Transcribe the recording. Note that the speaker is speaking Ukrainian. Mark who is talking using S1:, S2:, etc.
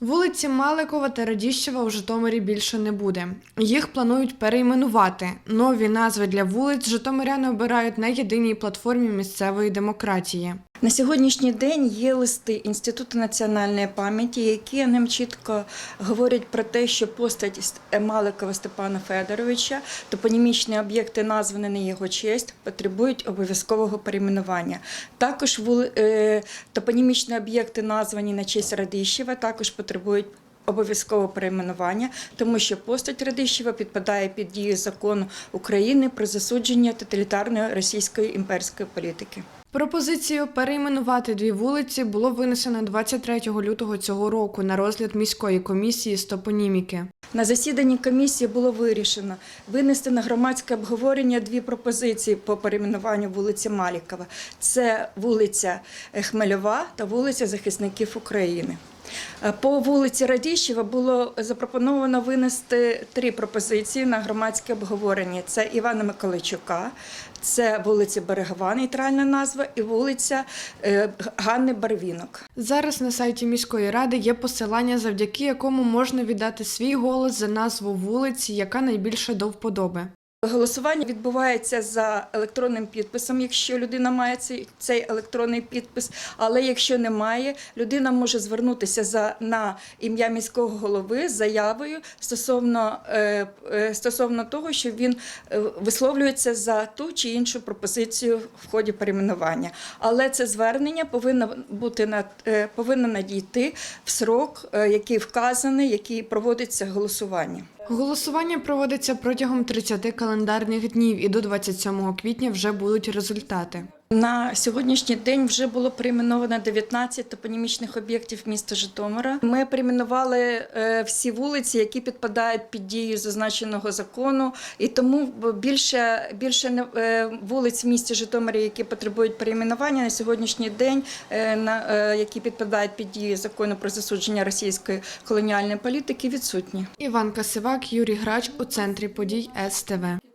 S1: Вулиці Маликова та Радіщева у Житомирі більше не буде. Їх планують перейменувати. Нові назви для вулиць Житомиряни обирають на єдиній платформі місцевої демократії.
S2: На сьогоднішній день є листи Інституту національної пам'яті, які нам чітко говорять про те, що постать Ст- Маликова Степана Федоровича, топонімічні об'єкти, названі на його честь, потребують обов'язкового перейменування. Також е, топонімічні об'єкти, названі на честь Радищева, також потребують. Обов'язкового перейменування, тому що постать Радищева підпадає під дію закону України про засудження тоталітарної російської імперської політики.
S1: Пропозицію перейменувати дві вулиці було винесено 23 лютого цього року на розгляд міської комісії з топоніміки.
S2: На засіданні комісії було вирішено винести на громадське обговорення дві пропозиції по перейменуванню вулиці Малікова. Це вулиця Хмельова та вулиця Захисників України. Е, По вулиці Радіщева було запропоновано винести три пропозиції на громадське обговорення: це Івана Миколайчука, це вулиця Берегова, нейтральна назва, і вулиця е, Ганни Барвінок.
S1: Зараз на сайті міської ради є посилання, завдяки якому можна віддати свій голос за назву вулиці, яка найбільше до вподоби.
S2: Голосування відбувається за електронним підписом, якщо людина має цей, цей електронний підпис. Але якщо немає, людина може звернутися за на ім'я міського голови з заявою стосовно, е, е, стосовно того, що він е, висловлюється за ту чи іншу пропозицію в ході перейменування. Але це звернення повинно бути на повинно надійти в срок, який вказаний, який проводиться голосування.
S1: Голосування проводиться протягом 30 календарних днів, і до 27 квітня вже будуть результати.
S2: На сьогоднішній день вже було перейменовано 19 топонімічних об'єктів міста Житомира. Ми перейменували е, всі вулиці, які підпадають під дію зазначеного закону, і тому більше, більше е, вулиць в місті Житомирі, які потребують перейменування на сьогоднішній день, е, на які підпадають під дію закону про засудження російської колоніальної політики, відсутні.
S1: Іван Касивак, Юрій Грач у центрі подій СТВ.